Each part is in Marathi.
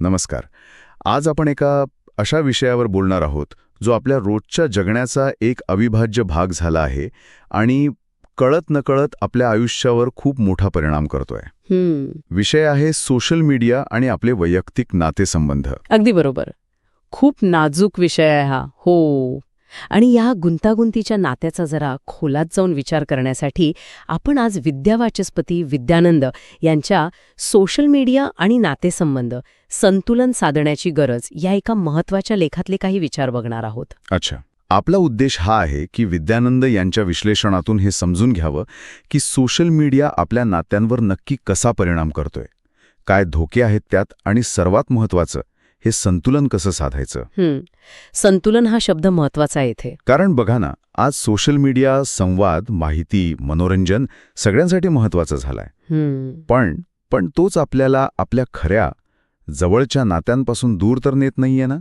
नमस्कार. आज आपण एका अशा विषयावर बोलणार आहोत जो आपल्या रोजच्या जगण्याचा एक अविभाज्य भाग झाला आहे आणि कळत नकळत आपल्या आयुष्यावर खूप मोठा परिणाम करतोय. विषय आहे सोशल मीडिया आणि आपले वैयक्तिक नातेसंबंध. अगदी बरोबर. खूप नाजूक विषय आहे हा. हो. आणि या गुंतागुंतीच्या नात्याचा जरा खोलात जाऊन विचार करण्यासाठी आपण आज विद्यावाचस्पती विद्यानंद यांच्या सोशल मीडिया आणि नातेसंबंध संतुलन साधण्याची गरज या एका महत्त्वाच्या लेखातले काही विचार बघणार आहोत. अच्छा. आपला उद्देश हा आहे की विद्यानंद यांच्या विश्लेषणातून हे समजून घ्यावं की सोशल मीडिया आपल्या नात्यांवर नक्की कसा परिणाम करतोय. काय धोके आहेत त्यात आणि सर्वात महत्वाचं हे संतुलन कसं साधायचं? संतुलन हा शब्द महत्त्वाचा आहे इथे. कारण बघा ना आज सोशल मीडिया संवाद माहिती मनोरंजन सगळ्यांसाठी महत्वाचं झालंय. पण पण तोच आपल्याला आपल्या खऱ्या जवळच्या नात्यांपासून दूर तर नेत नाहीये ना?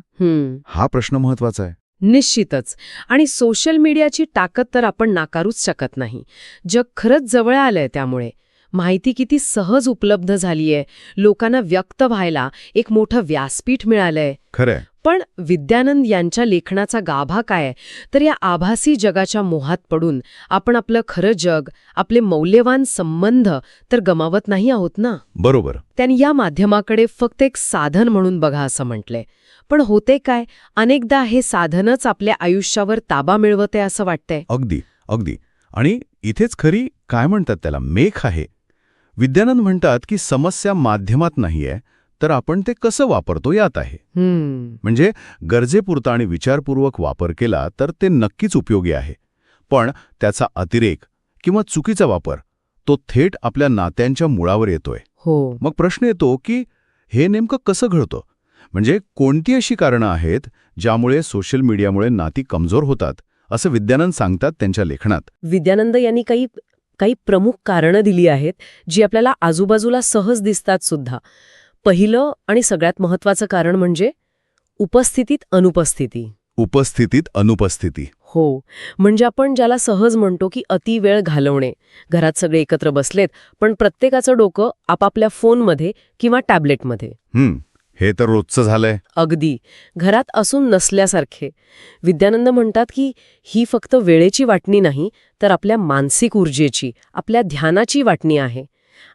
हा प्रश्न महत्त्वाचा आहे. निश्चितच. आणि सोशल मीडियाची ताकद तर आपण नाकारूच शकत नाही. जग खरंच जवळ आलंय त्यामुळे. माहिती किती सहज उपलब्ध झालीय. लोकांना व्यक्त व्हायला एक मोठं व्यासपीठ मिळालंय. खरंय. पण विद्यानंद यांच्या लेखनाचा गाभा काय? तर या आभासी जगाच्या मोहात पडून आपण आपलं खरं जग आपले मौल्यवान संबंध तर गमावत नाही आहोत ना? बरोबर. त्यांनी या माध्यमाकडे फक्त एक साधन म्हणून बघा असं म्हटलंय. पण होते काय? अनेकदा हे साधनच आपल्या आयुष्यावर ताबा मिळवते असं वाटतंय. अगदी अगदी. आणि इथेच खरी काय म्हणतात त्याला? मेख आहे. विद्यानंद म्हणतात की समस्या माध्यमात नाहीये तर आपण ते कसं वापरतो यात आहे. म्हणजे गरजेपुरता आणि विचारपूर्वक वापर केला तर ते नक्कीच उपयोगी आहे. पण त्याचा अतिरेक किंवा चुकीचा वापर तो थेट आपल्या नात्यांच्या मुळावर येतोय. हो. मग प्रश्न येतो की हे नेमकं कसं घडतं? म्हणजे कोणती अशी कारणं आहेत ज्यामुळे सोशल मीडियामुळे नाती कमजोर होतात असं विद्यानंद सांगतात त्यांच्या लेखनात. विद्यानंद यांनी काही काही प्रमुख कारणं दिली आहेत जी आपल्याला आजूबाजूला सहज दिसतात सुद्धा. पहिलं आणि सगळ्यात महत्वाचं कारण म्हणजे उपस्थितीत अनुपस्थिती. उपस्थितीत अनुपस्थिती. हो म्हणजे आपण ज्याला सहज म्हणतो की अति वेळ घालवणे. घरात सगळे एकत्र बसलेत पण प्रत्येकाचं डोकं आपापल्या फोनमध्ये किंवा टॅबलेटमध्ये. हं, तर रोजचं झालंय. अगदी. घरात असून नसल्यासारखे. विद्यानंद म्हणतात की ही फक्त वेळेची वाटणी नाही तर आपल्या मानसिक ऊर्जेची आपल्या ध्यानाची वाटणी आहे.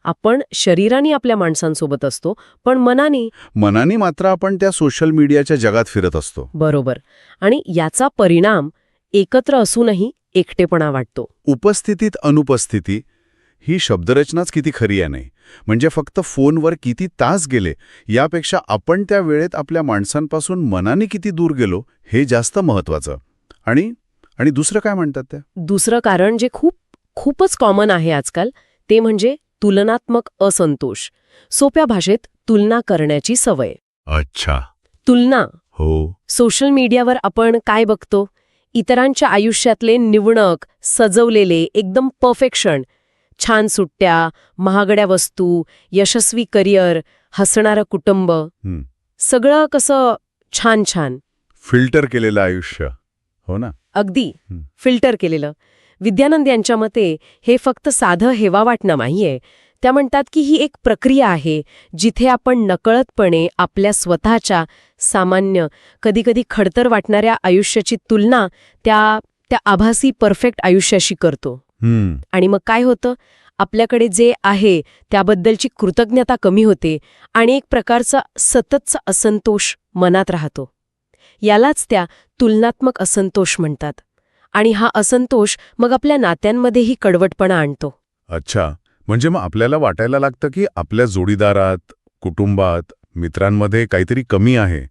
आपण शरीराने आपल्या माणसांसोबत असतो पण मनाने मनाने मात्र आपण त्या सोशल मीडियाच्या जगात फिरत असतो. बरोबर. आणि याचा परिणाम एकत्र असूनही एकटेपणा वाटतो. उपस्थितीत अनुपस्थिती ही शब्दरचनाच किती खरी आहे नाही. म्हणजे फक्त फोनवर किती तास गेले यापेक्षा आपण त्या वेळेत आपल्या माणसांपासून मनाने किती दूर गेलो हे जास्त महत्वाचं आणि आणि दुसरं काय म्हणतात त्या? दुसरं कारण जे खूप खूपच कॉमन आहे आजकाल ते म्हणजे तुलनात्मक असंतोष. सोप्या भाषेत तुलना करण्याची सवय. अच्छा. तुलना. हो. सोशल मीडियावर आपण काय बघतो? इतरांच्या आयुष्यातले निवणक सजवलेले एकदम परफेक्शन छान सुट्ट्या महागड्या वस्तू यशस्वी करिअर हसणारं कुटुंब. सगळं कसं छान छान. फिल्टर केलेलं आयुष्य. हो ना? अगदी. फिल्टर केलेलं. विद्यानंद यांच्या मते हे फक्त साधं हेवा वाटणं नाहीये. त्या म्हणतात की ही एक प्रक्रिया आहे जिथे आपण नकळतपणे आपल्या स्वतःच्या सामान्य कधीकधी खडतर वाटणाऱ्या आयुष्याची तुलना त्या त्या आभासी परफेक्ट आयुष्याशी करतो. आणि मग काय होतं? आपल्याकडे जे आहे त्याबद्दलची कृतज्ञता कमी होते आणि एक प्रकारचा सततचा असंतोष मनात राहतो. यालाच त्या तुलनात्मक असंतोष म्हणतात. आणि हा असंतोष मग आपल्या नात्यांमध्येही कडवटपणा आणतो. अच्छा. म्हणजे मग आपल्याला वाटायला लागतं की आपल्या जोडीदारात कुटुंबात मित्रांमध्ये काहीतरी कमी आहे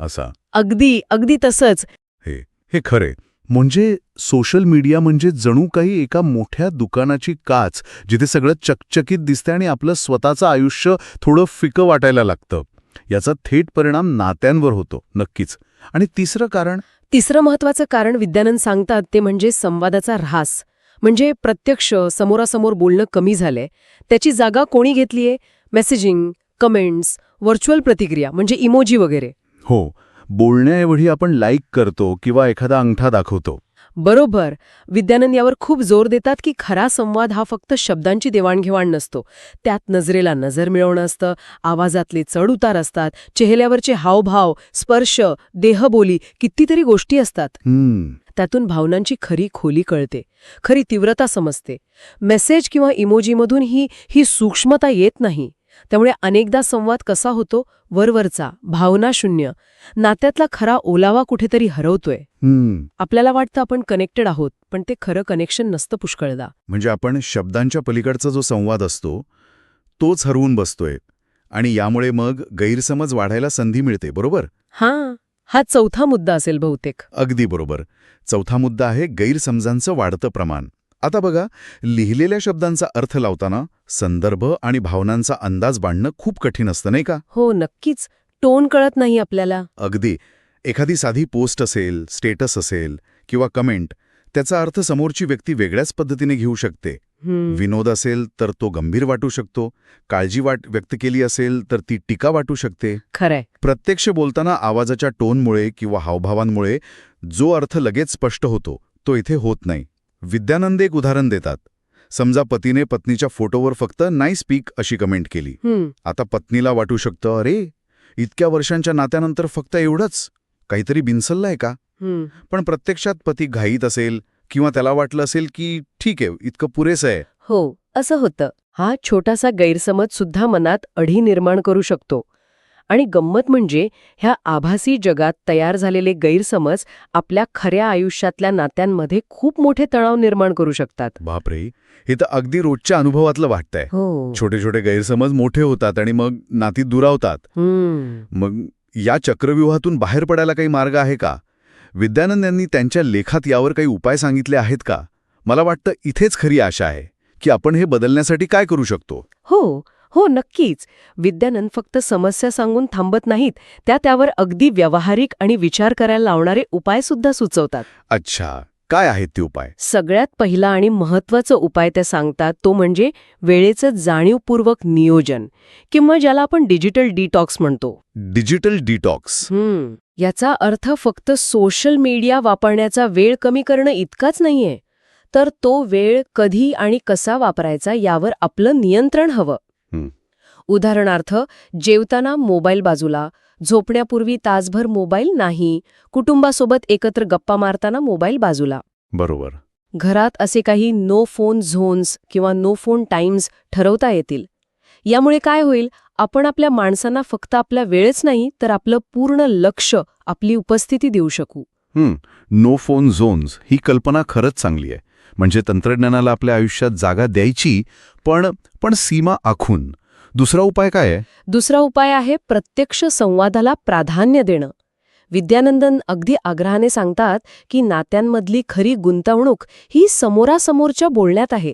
असा. अगदी अगदी तसंच. हे हे खरे म्हणजे सोशल मीडिया म्हणजे जणू काही एका मोठ्या दुकानाची काच जिथे सगळं चकचकीत दिसते आणि आपलं स्वतःचं आयुष्य थोडं फिकं वाटायला लागतं. याचा थेट परिणाम नात्यांवर होतो नक्कीच. आणि तिसरं कारण? तिसरं महत्वाचं कारण विद्यानंद सांगतात ते म्हणजे संवादाचा ऱ्हास. म्हणजे प्रत्यक्ष समोरासमोर बोलणं कमी झालंय. त्याची जागा कोणी घेतलीये? मेसेजिंग कमेंट्स व्हर्च्युअल प्रतिक्रिया म्हणजे इमोजी वगैरे. हो. बोलण्याएवढी आपण लाईक करतो किंवा एखादा अंगठा दाखवतो. बरोबर. विद्यानंद यावर खूप जोर देतात की खरा संवाद हा फक्त शब्दांची देवाणघेवाण नसतो. त्यात नजरेला नजर मिळवणं असतं आवाजातले चढ उतार असतात चेहऱ्यावरचे हावभाव स्पर्श देहबोली कितीतरी गोष्टी असतात. त्यातून भावनांची खरी खोली कळते खरी तीव्रता समजते. मेसेज किंवा इमोजीमधून ही ही सूक्ष्मता येत नाही. त्यामुळे अनेकदा संवाद कसा होतो? वरवरचा. भावनाशून्य नात्यातला खरा ओलावा कुठेतरी हरवतोय. आपल्याला वाटतं आपण कनेक्टेड आहोत पण ते खरं कनेक्शन नसतं पुष्कळदा. म्हणजे आपण शब्दांच्या पलीकडचा जो संवाद असतो तोच हरवून बसतोय. आणि यामुळे मग गैरसमज वाढायला संधी मिळते बरोबर? हां. हा चौथा मुद्दा असेल बहुतेक. अगदी बरोबर. चौथा मुद्दा आहे गैरसमजांचं वाढतं प्रमाण. आता बघा लिहिलेल्या शब्दांचा अर्थ लावताना संदर्भ आणि भावनांचा अंदाज बांधणं खूप कठीण असतं नाही का? हो नक्कीच. टोन कळत नाही आपल्याला. अगदी. एखादी साधी पोस्ट असेल स्टेटस असेल किंवा कमेंट त्याचा अर्थ समोरची व्यक्ती वेगळ्याच पद्धतीने घेऊ शकते. विनोद असेल तर तो गंभीर वाटू शकतो. काळजी वाट व्यक्त केली असेल तर ती टीका वाटू शकते. खरंय. प्रत्यक्ष बोलताना आवाजाच्या टोनमुळे किंवा हावभावांमुळे जो अर्थ लगेच स्पष्ट होतो तो इथे होत नाही. विद्यानंद एक उदाहरण देतात. समजा पतीने पत्नीच्या फोटोवर फक्त नाईस स्पीक अशी कमेंट केली. आता पत्नीला वाटू शकतं अरे इतक्या वर्षांच्या नात्यानंतर फक्त एवढंच. काहीतरी बिनसल्लाय का. पण प्रत्यक्षात पती घाईत असेल किंवा त्याला वाटलं असेल की ठीक आहे इतकं पुरेसं आहे. हो असं होतं. हा छोटासा गैरसमज सुद्धा मनात अढी निर्माण करू शकतो. आणि गंमत म्हणजे ह्या आभासी जगात तयार झालेले गैरसमज आपल्या खऱ्या आयुष्यातल्या नात्यांमध्ये खूप मोठे तणाव निर्माण करू शकतात. बापरे. हे तर अगदी रोजच्या अनुभवातलं वाटतंय. हो. छोटे छोटे गैरसमज मोठे होतात आणि मग नाती दुरावतात. हम्म. मग या चक्रव्यूहातून बाहेर पडायला काही मार्ग आहे का? विद्यानंद यांनी त्यांच्या लेखात यावर काही उपाय सांगितले आहेत का? मला वाटतं इथेच खरी आशा आहे की आपण हे बदलण्यासाठी काय करू शकतो? हो. हो नक्कीच. विद्यानंद फक्त समस्या सांगून थांबत नाहीत त्या त्यावर अगदी व्यावहारिक आणि विचार करायला लावणारे उपाय सुद्धा सुचवतात. अच्छा. काय आहेत ते उपाय? सगळ्यात पहिला आणि महत्त्वाचा उपाय ते सांगतात तो म्हणजे वेळेचं जाणीवपूर्वक नियोजन किंवा ज्याला आपण डिजिटल डिटॉक्स म्हणतो. Digital detox. हम्म. याचा अर्थ फक्त सोशल मीडिया वापरण्याचा वेळ कमी करणं इतकाच नाहीये तर तो वेळ कधी आणि कसा वापरायचा यावर आपलं नियंत्रण हवं. उदाहरणार्थ जेवताना मोबाईल बाजूला झोपण्यापूर्वी तासभर मोबाईल नाही कुटुंबासोबत एकत्र गप्पा मारताना मोबाईल बाजूला. बरोबर. घरात असे काही नो फोन झोन्स किंवा नो फोन टाइम्स ठरवता येतील. यामुळे काय होईल आपण आपल्या माणसांना फक्त आपला वेळच नाही तर आपलं पूर्ण लक्ष आपली उपस्थिती देऊ शकू. हं, नो फोन झोन्स ही कल्पना खरंच चांगली आहे. म्हणजे तंत्रज्ञानाला आपल्या आयुष्यात जागा द्यायची पण पण सीमा आखून. दुसरा उपाय काय आहे? दुसरा उपाय आहे प्रत्यक्ष संवादाला प्राधान्य देणं. विद्यानंदन अगदी आग्रहाने सांगतात की नात्यांमधली खरी गुंतवणूक ही समोरासमोरच्या बोलण्यात आहे.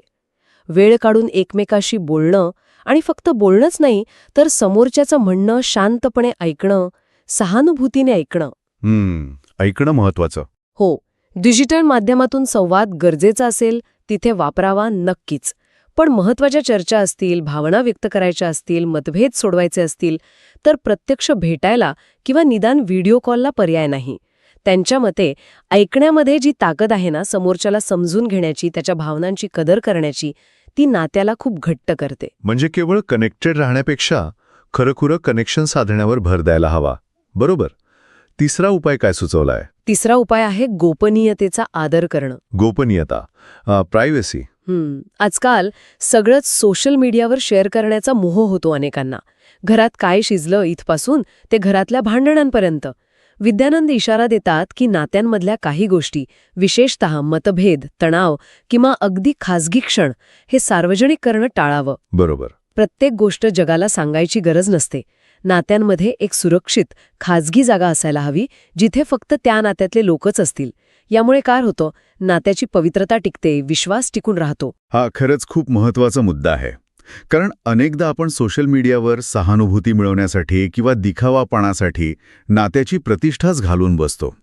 वेळ काढून एकमेकाशी बोलणं आणि फक्त बोलणंच नाही तर समोरच्याचं म्हणणं शांतपणे ऐकणं सहानुभूतीने ऐकणं. ऐकणं महत्वाचं हो डिजिटल माध्यमातून संवाद गरजेचा असेल तिथे वापरावा नक्कीच. पण महत्त्वाच्या चर्चा असतील भावना व्यक्त करायच्या असतील मतभेद सोडवायचे असतील तर प्रत्यक्ष भेटायला किंवा निदान व्हिडिओ कॉलला पर्याय नाही. त्यांच्या मते ऐकण्यामध्ये जी ताकद आहे ना समोरच्याला समजून घेण्याची त्याच्या भावनांची कदर करण्याची ती नात्याला खूप घट्ट करते. म्हणजे केवळ कनेक्टेड राहण्यापेक्षा खरंखुरं कनेक्शन साधण्यावर भर द्यायला हवा. बरोबर. तिसरा उपाय काय सुचवलाय? तिसरा उपाय आहे गोपनीयतेचा आदर करणं. गोपनीयता. प्रायव्हसी आजकाल सगळंच सोशल मीडियावर शेअर करण्याचा मोह होतो अनेकांना. घरात काय शिजलं इथपासून ते घरातल्या भांडणांपर्यंत. विद्यानंद इशारा देतात की नात्यांमधल्या काही गोष्टी विशेषत मतभेद तणाव किंवा अगदी खाजगी क्षण हे सार्वजनिक करणं टाळावं. बरोबर. प्रत्येक गोष्ट जगाला सांगायची गरज नसते. नात्यांमध्ये एक सुरक्षित खाजगी जागा असायला हवी जिथे फक्त त्या नात्यातले लोकच असतील. यामुळे काय होतं? नात्याची पवित्रता टिकते विश्वास टिकून राहतो. हा खरंच खूप महत्त्वाचा मुद्दा आहे. कारण अनेकदा आपण सोशल मीडियावर सहानुभूती मिळवण्यासाठी किंवा दिखावापणासाठी नात्याची प्रतिष्ठाच घालून बसतो.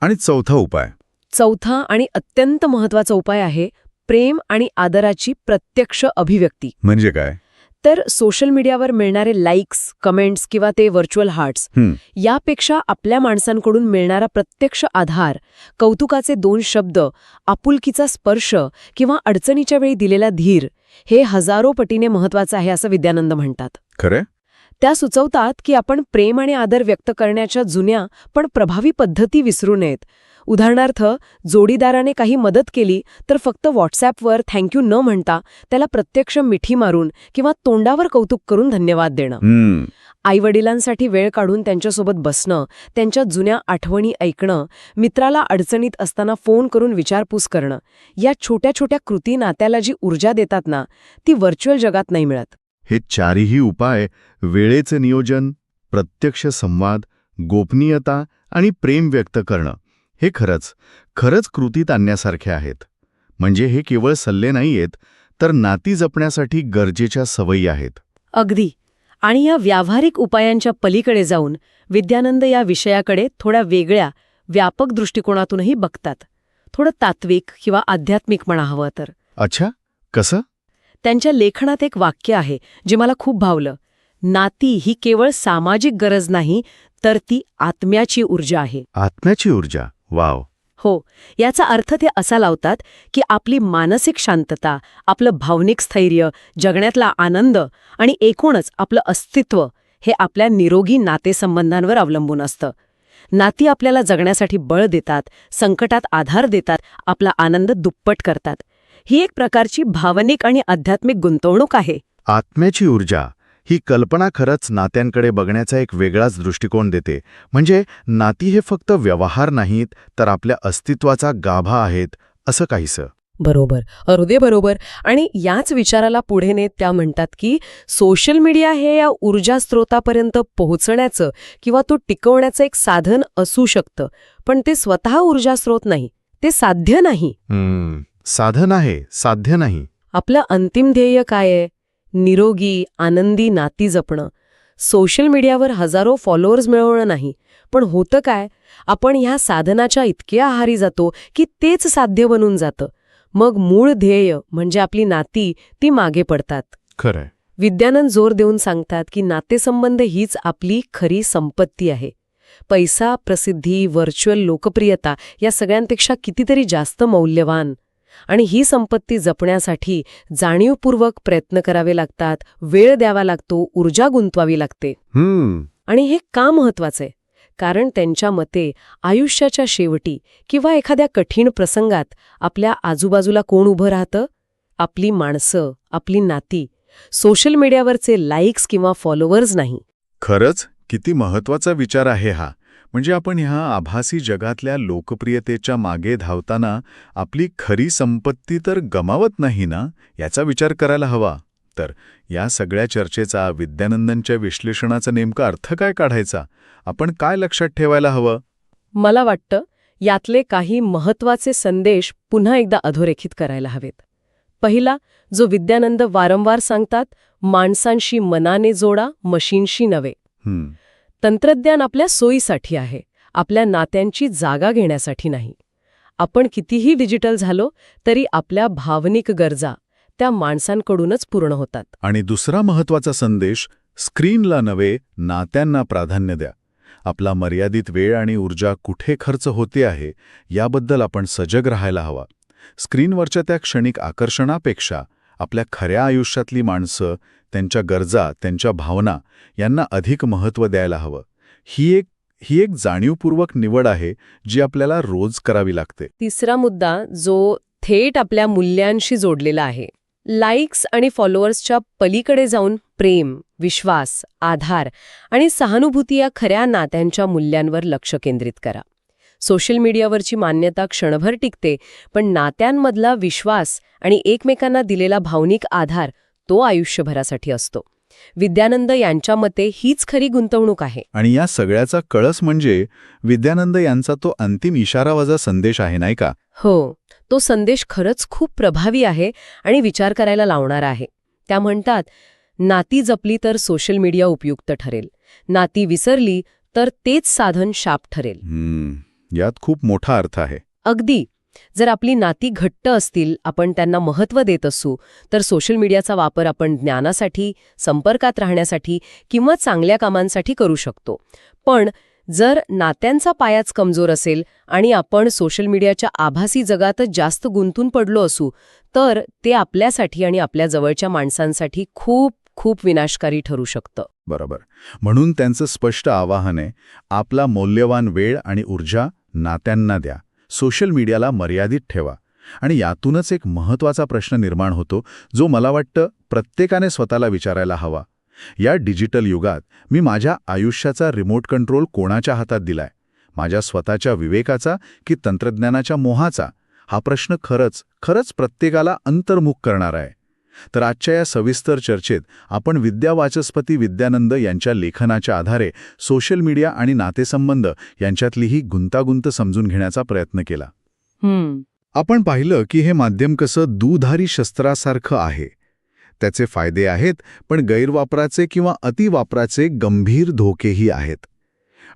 आणि चौथा उपाय. चौथा आणि अत्यंत महत्त्वाचा उपाय आहे प्रेम आणि आदराची प्रत्यक्ष अभिव्यक्ती. म्हणजे काय? तर सोशल मीडियावर मिळणारे लाईक्स कमेंट्स किंवा ते व्हर्च्युअल हार्ट्स. यापेक्षा आपल्या माणसांकडून मिळणारा प्रत्यक्ष आधार कौतुकाचे दोन शब्द आपुलकीचा स्पर्श किंवा अडचणीच्या वेळी दिलेला धीर हे हजारो पटीने महत्वाचं आहे असं विद्यानंद म्हणतात. खरे त्या सुचवतात की आपण प्रेम आणि आदर व्यक्त करण्याच्या जुन्या पण प्रभावी पद्धती विसरू नयेत. उदाहरणार्थ जोडीदाराने काही मदत केली तर फक्त व्हॉट्सॲपवर थँक्यू न म्हणता त्याला प्रत्यक्ष मिठी मारून किंवा तोंडावर कौतुक करून धन्यवाद देणं. हम्म. आईवडिलांसाठी वेळ काढून त्यांच्यासोबत बसणं त्यांच्या जुन्या आठवणी ऐकणं मित्राला अडचणीत असताना फोन करून विचारपूस करणं या छोट्या छोट्या कृती नात्याला जी ऊर्जा देतात ना ती व्हर्च्युअल जगात नाही मिळत. हे चारही उपाय वेळेचे नियोजन प्रत्यक्ष संवाद गोपनीयता आणि प्रेम व्यक्त करणं. हे खरंच खरंच कृतीत आणण्यासारखे आहेत. म्हणजे हे केवळ सल्ले नाहीयेत तर नाती जपण्यासाठी गरजेच्या सवयी आहेत. अगदी. आणि या व्यावहारिक उपायांच्या पलीकडे जाऊन विद्यानंद या विषयाकडे थोड्या वेगळ्या व्यापक दृष्टिकोनातूनही बघतात. थोडं तात्विक किंवा आध्यात्मिक म्हणा हवं तर. अच्छा? कसं? त्यांच्या लेखनात एक वाक्य आहे जे मला खूप भावलं. नाती ही केवळ सामाजिक गरज नाही तर ती आत्म्याची ऊर्जा आहे. आत्म्याची ऊर्जा? वाव. हो याचा अर्थ ते असा लावतात की आपली मानसिक शांतता आपलं भावनिक स्थैर्य जगण्यातला आनंद आणि एकूणच आपलं अस्तित्व हे आपल्या निरोगी नातेसंबंधांवर अवलंबून असतं. नाती आपल्याला जगण्यासाठी बळ देतात संकटात आधार देतात आपला आनंद दुप्पट करतात. ही एक प्रकारची भावनिक आणि आध्यात्मिक गुंतवणूक आहे. आत्म्याची ऊर्जा. ही कल्पना खरंच नात्यांकडे बघण्याचा एक वेगळाच दृष्टिकोन देते. म्हणजे नाती हे फक्त व्यवहार नाहीत तर आपल्या अस्तित्वाचा गाभा आहेत असं काहीसं. बरोबर. अरुदे बरोबर. आणि याच विचाराला पुढे नेत त्या म्हणतात की सोशल मीडिया हे या ऊर्जा स्रोतापर्यंत पोहोचण्याचं किंवा तो टिकवण्याचं एक साधन असू शकतं. पण ते स्वतः ऊर्जा स्रोत नाही. ते साध्य नाही. हम्म, साधन आहे साध्य नाही. आपलं अंतिम ध्येय काय आहे? निरोगी आनंदी नाती जपणं. सोशल मीडियावर हजारो फॉलोअर्स मिळवणं नाही पण होतं काय? आपण ह्या साधनाच्या इतके आहारी जातो की तेच साध्य बनून जातं. मग मूळ ध्येय म्हणजे आपली नाती ती मागे पडतात. खरंय. विद्यानंद जोर देऊन सांगतात की नातेसंबंध हीच आपली खरी संपत्ती आहे. पैसा प्रसिद्धी व्हर्च्युअल लोकप्रियता या सगळ्यांपेक्षा कितीतरी जास्त मौल्यवान. आणि ही संपत्ती जपण्यासाठी जाणीवपूर्वक प्रयत्न करावे लागतात वेळ द्यावा लागतो ऊर्जा गुंतवावी लागते. आणि हे का महत्वाचं आहे कारण त्यांच्या मते आयुष्याच्या शेवटी किंवा एखाद्या कठीण प्रसंगात आपल्या आजूबाजूला कोण उभं राहतं? आपली माणसं आपली नाती. सोशल मीडियावरचे लाईक्स किंवा फॉलोअर्स नाही. खरंच किती महत्त्वाचा विचार आहे हा. म्हणजे आपण ह्या आभासी जगातल्या लोकप्रियतेच्या मागे धावताना आपली खरी संपत्ती तर गमावत नाही ना याचा विचार करायला हवा. तर या सगळ्या चर्चेचा विद्यानंदनच्या विश्लेषणाचा नेमका अर्थ काय काढायचा? आपण काय लक्षात ठेवायला हवं? मला वाटतं यातले काही महत्त्वाचे संदेश पुन्हा एकदा अधोरेखित करायला हवेत. पहिला जो विद्यानंद वारंवार सांगतात माणसांशी मनाने जोडा मशीनशी नव्हे. तंत्रज्ञान आपल्या सोयीसाठी आहे. आपल्या नात्यांची जागा घेण्यासाठी नाही. आपण कितीही डिजिटल झालो तरी आपल्या भावनिक गरजा त्या माणसांकडूनच पूर्ण होतात. आणि दुसरा महत्त्वाचा संदेश स्क्रीनला नव्हे नात्यांना प्राधान्य द्या. आपला मर्यादित वेळ आणि ऊर्जा कुठे खर्च होते आहे याबद्दल आपण सजग राहायला हवा. स्क्रीनवरच्या त्या क्षणिक आकर्षणापेक्षा आपल्या खऱ्या आयुष्यातली माणसं त्यांच्या गरजा त्यांच्या भावना यांना अधिक महत्त्व द्यायला हवं. ही एक ही एक जाणीवपूर्वक निवड आहे जी आपल्याला रोज करावी लागते. तिसरा मुद्दा जो थेट आपल्या मूल्यांशी जोडलेला आहे. लाईक्स आणि फॉलोअर्सच्या पलीकडे जाऊन प्रेम विश्वास आधार आणि सहानुभूती या खऱ्या नात्यांच्या मूल्यांवर लक्ष केंद्रित करा. सोशल मीडियावरची मान्यता क्षणभर टिकते पण नात्यांमधला विश्वास आणि एकमेकांना दिलेला भावनिक आधार तो आयुष्यभरासाठी असतो. विद्यानंद यांच्या मते हीच खरी गुंतवणूक आहे. आणि या सगळ्याचा कळस म्हणजे विद्यानंद यांचा तो अंतिम इशारावजा संदेश आहे नाही का? हो तो संदेश खरंच खूप प्रभावी आहे आणि विचार करायला लावणारा आहे. त्या म्हणतात नाती जपली तर सोशल मीडिया उपयुक्त ठरेल. नाती विसरली तर तेच साधन शाप ठरेल. यात खूप मोठा अर्थ आहे. अगदी जर आपली नाती घट्ट असतील आपण त्यांना महत्त्व देत असू तर सोशल मीडियाचा वापर आपण ज्ञानासाठी संपर्कात राहण्यासाठी किंवा चांगल्या कामांसाठी करू शकतो. पण जर नात्यांचा पायाच कमजोर असेल आणि आपण सोशल मीडियाच्या आभासी जगातच जास्त गुंतून पडलो असू तर ते आपल्यासाठी आणि आपल्या जवळच्या माणसांसाठी खूप खूप विनाशकारी ठरू शकतं. बरोबर. म्हणून त्यांचं स्पष्ट आवाहन आहे आपला मौल्यवान वेळ आणि ऊर्जा नात्यांना द्या. सोशल मीडियाला मर्यादित ठेवा. आणि यातूनच एक महत्त्वाचा प्रश्न निर्माण होतो जो मला वाटतं प्रत्येकाने स्वतःला विचारायला हवा. या डिजिटल युगात मी माझ्या आयुष्याचा रिमोट कंट्रोल कोणाच्या हातात दिलाय? माझ्या स्वतःच्या विवेकाचा की तंत्रज्ञानाच्या मोहाचा? हा प्रश्न खरंच खरंच प्रत्येकाला अंतर्मुख करणार आहे. तर आजच्या या सविस्तर चर्चेत आपण विद्यावाचस्पती विद्यानंद यांच्या लेखनाच्या आधारे सोशल मीडिया आणि नातेसंबंध यांच्यातली ही गुंतागुंत समजून घेण्याचा प्रयत्न केला. आपण पाहिलं की हे माध्यम कसं दुधारी शस्त्रासारखं आहे. त्याचे फायदे आहेत पण गैरवापराचे किंवा अतिवापराचे गंभीर धोकेही आहेत.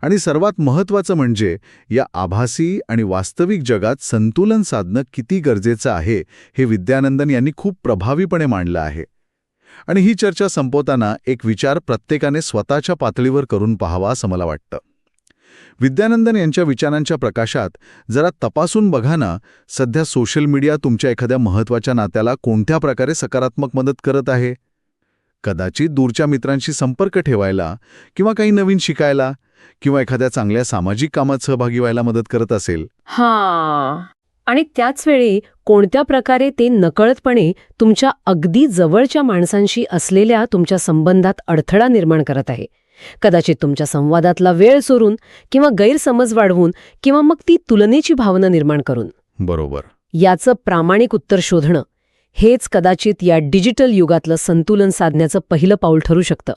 आणि सर्वात महत्त्वाचं म्हणजे या आभासी आणि वास्तविक जगात संतुलन साधणं किती गरजेचं आहे हे विद्यानंदन यांनी खूप प्रभावीपणे मांडलं आहे. आणि ही चर्चा संपवताना एक विचार प्रत्येकाने स्वतःच्या पातळीवर करून पाहावा असं मला वाटतं. विद्यानंदन यांच्या विचारांच्या प्रकाशात जरा तपासून बघा ना सध्या सोशल मीडिया तुमच्या एखाद्या महत्त्वाच्या नात्याला कोणत्या प्रकारे सकारात्मक मदत करत आहे? कदाचित दूरच्या मित्रांशी संपर्क ठेवायला किंवा काही नवीन शिकायला किंवा एखाद्या चांगल्या सामाजिक कामात सहभागी व्हायला मदत करत असेल? हा. आणि त्याच वेळी कोणत्या प्रकारे ते नकळतपणे तुमच्या अगदी जवळच्या माणसांशी असलेल्या तुमच्या संबंधात अडथळा निर्माण करत आहे? कदाचित तुमच्या संवादातला वेळ सोडून किंवा गैरसमज वाढवून किंवा मग ती तुलनेची भावना निर्माण करून. बरोबर. याचं प्रामाणिक उत्तर शोधणं हेच कदाचित या डिजिटल युगातलं संतुलन साधण्याचं पहिलं पाऊल ठरू शकतं.